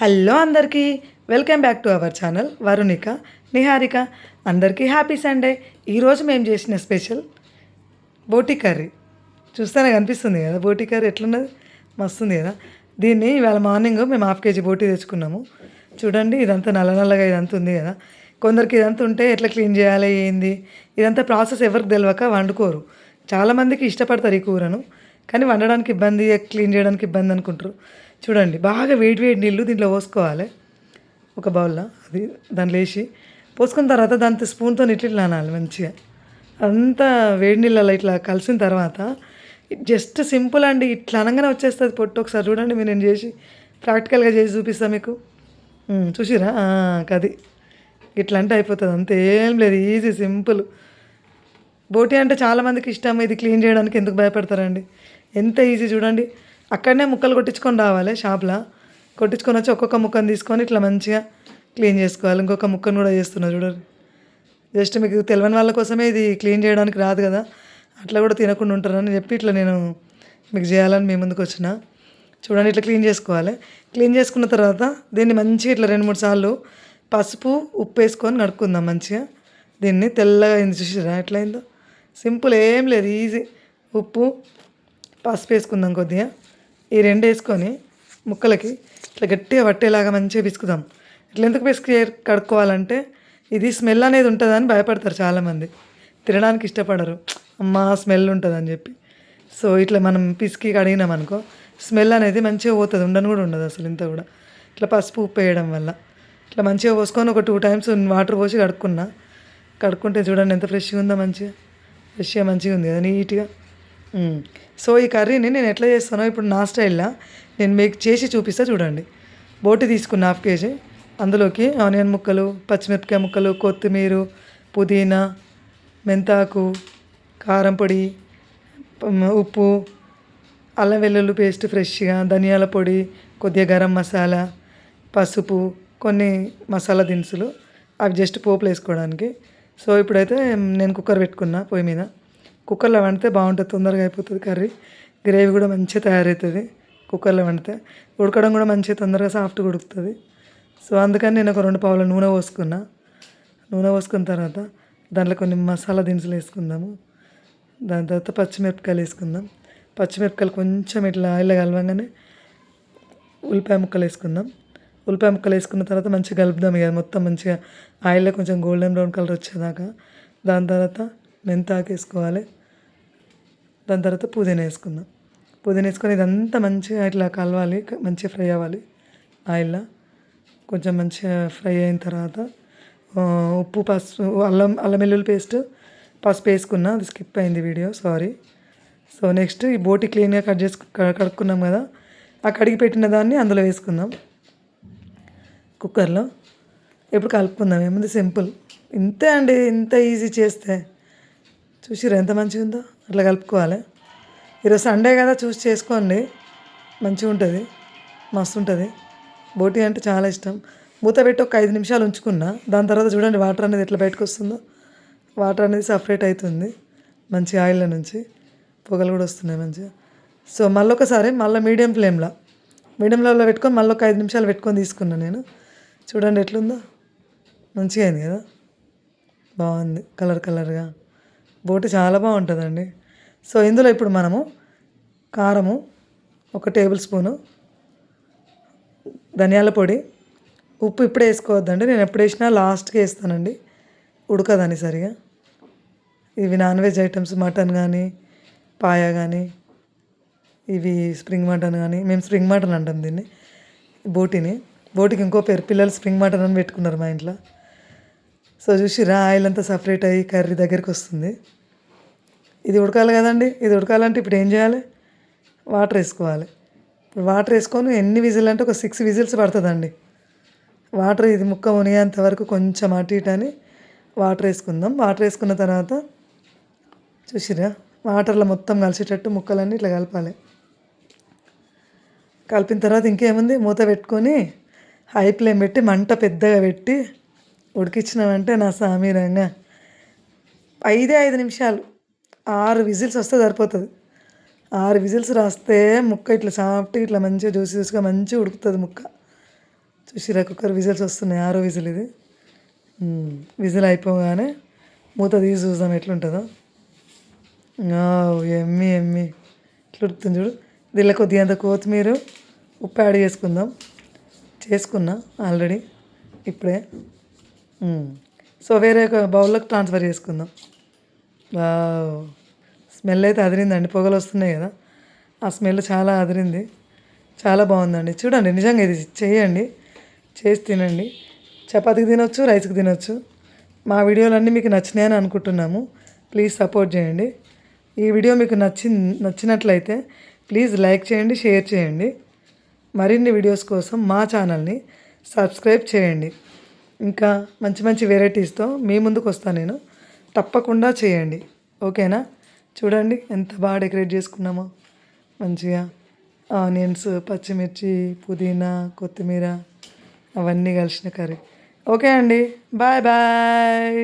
Hello అందరికీ welcome back to our channel Varunika Niharika. అందరికీ happy Sunday. ఈరోజు మేము చేసిన స్పెషల్ బోటి కర్రీ. చూస్తేనే కనిపిస్తుంది కదా బోటి కర్రీ ఎట్లున్నది? మస్తుంది కదా. దీన్ని ఇవాళ మార్నింగ్ మేము హాఫ్ కేజీ బోటి తెచ్చుకున్నాము. చూడండి ఇదంతా నల్ల నల్లగా ఇదంతా ఉంది కదా. కొందరికి ఇదంతా ఉంటే ఎట్లా క్లీన్ చేయాలి ఏంది? ఇదంతా ప్రాసెస్ ఎవరికి తెలియక వండుకోరు. చాలామందికి ఇష్టపడతారు ఈ కూరను. కానీ వండడానికి ఇబ్బంది క్లీన్ చేయడానికి ఇబ్బంది అనుకుంటారు. చూడండి బాగా వేడి వేడి నీళ్ళు దీంట్లో పోసుకోవాలి. ఒక బౌల్లో అది దాంట్లో వేసి పోసుకున్న తర్వాత దాంతో స్పూన్తో ఇట్లా ఇట్లా అనాలి మంచిగా. అంతా వేడి నీళ్ళలో ఇట్లా కలిసిన తర్వాత జస్ట్ సింపుల్ అండి ఇట్లా అనగానే వచ్చేస్తుంది పొట్టు. ఒకసారి చూడండి మీరు నేను చేసి ప్రాక్టికల్గా చేసి చూపిస్తాను మీకు. చూసిరా? కది. ఇట్లా అంటే అయిపోతుంది అంతే. ఏం లేదు ఈజీ సింపుల్. బోటి అంటే చాలామందికి ఇష్టం ఇది క్లీన్ చేయడానికి ఎందుకు భయపడతారండి? ఎంత ఈజీ చూడండి. అక్కడనే ముక్కలు కొట్టించుకొని రావాలి షాప్లో. కొట్టించుకొని వచ్చి ఒక్కొక్క ముక్కను తీసుకొని ఇట్లా మంచిగా క్లీన్ చేసుకోవాలి. ఇంకొక ముక్కను కూడా చేస్తున్నా చూడండి జస్ట్ మీకు తెలియని వాళ్ళ కోసమే ఇది క్లీన్ చేయడానికి రాదు కదా. అట్లా కూడా తినకుండా ఉంటారని చెప్పి ఇట్లా నేను మీకు చేయాలని మీ ముందుకు వచ్చిన. చూడండి ఇట్లా క్లీన్ చేసుకోవాలి. క్లీన్ చేసుకున్న తర్వాత దీన్ని మంచిగా ఇట్లా రెండు మూడు సార్లు పసుపు ఉప్పు వేసుకొని కడుక్కుందాం మంచిగా. దీన్ని తెల్లగా అయింది చూసిరా ఎట్లయిందో సింపుల్ ఏం లేదు ఈజీ. ఉప్పు పసుపు వేసుకుందాం కొద్దిగా. ఈ రెండు వేసుకొని ముక్కలకి ఇట్లా గట్టిగా పట్టేలాగా మంచిగా పిసుకుదాం. ఇట్లా ఎందుకు పిసికి కడుక్కోవాలంటే ఇది స్మెల్ అనేది ఉంటుందని భయపడతారు చాలామంది. తినడానికి ఇష్టపడరు. అమ్మా స్మెల్ ఉంటుందని చెప్పి. సో ఇట్లా మనం పిసికి కడిగినాం అనుకో స్మెల్ అనేది మంచిగా పోతుంది. ఉండను కూడా ఉండదు అసలు ఇంత కూడా. ఇట్లా పసుపు ఉప్పు వేయడం వల్ల. ఇట్లా మంచిగా పోసుకొని ఒక టూ టైమ్స్ వాటర్ పోసి కడుక్కున్నా. కడుక్కుంటే చూడండి ఎంత ఫ్రెష్గా ఉందో మంచిగా. ఫ్రెష్గా మంచిగా ఉంది కదా నీట్గా. సో ఈ కర్రీని నేను ఎట్లా చేస్తానో ఇప్పుడు నా స్టైల్లో నేను మీకు చేసి చూపిస్తా చూడండి. బోటి తీసుకున్న హాఫ్ కేజీ. అందులోకి ఆనియన్ ముక్కలు పచ్చిమిరపకాయ ముక్కలు కొత్తిమీర పుదీనా మెంతాకు కారం పొడి ఉప్పు అల్లం వెల్లుల్లి పేస్ట్ ఫ్రెష్గా ధనియాల పొడి కొద్దిగా గరం మసాలా పసుపు కొన్ని మసాలా దినుసులు. అవి జస్ట్ పోపులు వేసుకోవడానికి. సో ఇప్పుడైతే నేను కుక్కర్ పెట్టుకున్నా పొయ్యి మీద. కుక్కర్లో వండితే బాగుంటుంది తొందరగా అయిపోతుంది కర్రీ. గ్రేవీ కూడా మంచిగా తయారవుతుంది కుక్కర్లో వండితే. ఉడకడం కూడా మంచిగా తొందరగా సాఫ్ట్గా ఉడుకుతుంది. సో అందుకని నేను ఒక రెండు పావుల నూనె పోసుకున్నా. నూనె పోసుకున్న తర్వాత దాంట్లో కొన్ని మసాలా దినుసులు వేసుకుందాము. దాని తర్వాత పచ్చిమిరపకాయలు వేసుకుందాం. పచ్చిమిరపకాయలు కొంచెం ఇట్లా ఆయిల్ కలవంగానే ఉల్లిపాయ ముక్కలు వేసుకుందాం. ఉల్లిపాయ ముక్కలు వేసుకున్న తర్వాత మంచిగా కలుపుదాం ఇక. మొత్తం మంచిగా ఆయిల్లో కొంచెం గోల్డెన్ బ్రౌన్ కలర్ వచ్చేదాకా. దాని తర్వాత మెంతాకు వేసుకోవాలి దాని తర్వాత పుదీనా వేసుకుందాం. పుదీనా వేసుకొని ఇదంతా మంచిగా ఇట్లా కలవాలి మంచిగా ఫ్రై అవ్వాలి. ఆయిల్లో కొంచెం మంచిగా ఫ్రై అయిన తర్వాత ఉప్పు పసుపు అల్లం అల్లం వెల్లుల్లి పేస్ట్ పసుపు వేసుకున్నా. అది స్కిప్ అయింది వీడియో సారీ. సో నెక్స్ట్ ఈ బోటి క్లీన్గా కట్ చేసి కడుక్కున్నాం కదా ఆ కడిగి పెట్టిన దాన్ని అందులో వేసుకుందాం. కుక్కర్లో. ఇప్పుడు కలుపుకుందాం ఏముంది సింపుల్. ఇంతే అండి ఇంత ఈజీ చేస్తే. చూసిరా ఎంత మంచిగా ఉందో? అట్లా కలుపుకోవాలి. ఈరోజు సండే కదా చూసి చేసుకోండి. మంచిగా ఉంటుంది. మస్తు ఉంటుంది. బోటి అంటే చాలా ఇష్టం. మూత పెట్టి ఒక ఐదు నిమిషాలు ఉంచుకున్నా. దాని తర్వాత చూడండి వాటర్ అనేది ఎట్లా బయటకు వస్తుందో. వాటర్ అనేది సపరేట్ అవుతుంది. మంచి ఆయిల్ నుంచి పొగలు కూడా వస్తున్నాయి మంచిగా. సో మళ్ళీ ఒకసారి మళ్ళీ మీడియం ఫ్లేమ్లో. మీడియం ఫ్లేమ్లో పెట్టుకొని మళ్ళీ ఒక ఐదు నిమిషాలు పెట్టుకొని తీసుకున్నాను నేను. చూడండి ఎట్లుందో. మంచిగా అయింది కదా? బాగుంది. కలర్ కలర్గా. బోటి చాలా బాగుంటుందండి. సో ఇందులో ఇప్పుడు మనము కారము ఒక టేబుల్ స్పూను ధనియాల పొడి ఉప్పు ఇప్పుడే వేసుకోవద్దండి. నేను ఎప్పుడు వేసినా లాస్ట్కి వేస్తానండి. ఉడకదని సరిగా. ఇవి నాన్ వెజ్ ఐటమ్స్ మటన్ కానీ పాయ కానీ ఇవి స్ప్రింగ్ మటన్ కానీ మేము స్ప్రింగ్ మటన్ అంటాం దీన్ని బోటిని. బోటికి ఇంకో పేరు పిల్లలు స్ప్రింగ్ మటన్ అని పెట్టుకున్నారు మా ఇంట్లో. సో చూసిరా ఆయిల్ అంతా సపరేట్ అయ్యి కర్రీ దగ్గరికి వస్తుంది. ఇది ఉడకాలి కదండి ఇది ఉడకాలంటే ఇప్పుడు ఏం చేయాలి? వాటర్ వేసుకోవాలి. ఇప్పుడు వాటర్ వేసుకొని ఎన్ని విజిల్ అంటే ఒక సిక్స్ విజిల్స్ పడుతుందండి. వాటర్ ఇది ముక్క మునిగేంత వరకు కొంచెం అటు ఇటు అని వాటర్ వేసుకుందాం. వాటర్ వేసుకున్న తర్వాత చూసిరా వాటర్లో మొత్తం కలిసేటట్టు ముక్కలన్నీ ఇట్లా కలపాలి. కలిపిన తర్వాత ఇంకేముంది? మూత పెట్టుకొని హై ఫ్లేమ్ పెట్టి మంట పెద్దగా పెట్టి ఉడికించినామంటే నా సామీరంగా ఐదే ఐదు నిమిషాలు. ఆరు విజిల్స్ వస్తే సరిపోతుంది. ఆరు విజిల్స్ రాస్తే ముక్క ఇట్లా సాఫ్ట్గా ఇట్లా మంచిగా జ్యూసి జ్యూస్గా మంచిగా ఉడుకుతుంది ముక్క. చూసిరా కుక్కర్ విజిల్స్ వస్తున్నాయి ఆరో విజిల్ ఇది. విజిల్ అయిపోగానే మూత తీసి చూద్దాం ఎట్లుంటుందో. ఎమ్మి ఎమ్మి. ఇట్లా ఉడుకుతుంది చూడు. దీనిలో కొద్దిగా అంత కొత్తిమీర ఉప్పు యాడ్ చేసుకుందాం. చేసుకున్నా ఆల్రెడీ ఇప్పుడే. సో వేరే ఒక బౌల్లోకి ట్రాన్స్ఫర్ చేసుకుందాం. స్మెల్ అయితే అదిరిందండి పొగలు వస్తున్నాయి కదా. ఆ స్మెల్ చాలా అదిరింది. చాలా బాగుందండి. చూడండి నిజంగా ఇది చేయండి. చేసి తినండి. చపాతీకి తినొచ్చు రైస్కి తినొచ్చు. మా వీడియోలన్నీ మీకు నచ్చినాయని అనుకుంటున్నాము. ప్లీజ్ సపోర్ట్ చేయండి. ఈ వీడియో మీకు నచ్చి నచ్చినట్లయితే ప్లీజ్ లైక్ చేయండి షేర్ చేయండి. మరిన్ని వీడియోస్ కోసం మా ఛానల్ని సబ్స్క్రైబ్ చేయండి. ఇంకా మంచి మంచి వెరైటీస్తో మీ ముందుకు వస్తాను నేను. తప్పకుండా చేయండి. ఓకేనా? చూడండి ఎంత బాగా డెకరేట్ చేసుకున్నామో. మంచిగా ఆనియన్స్ పచ్చిమిర్చి పుదీనా కొత్తిమీర అవన్నీ కలిసిన కర్రీ. ఓకే అండి. Bye bye.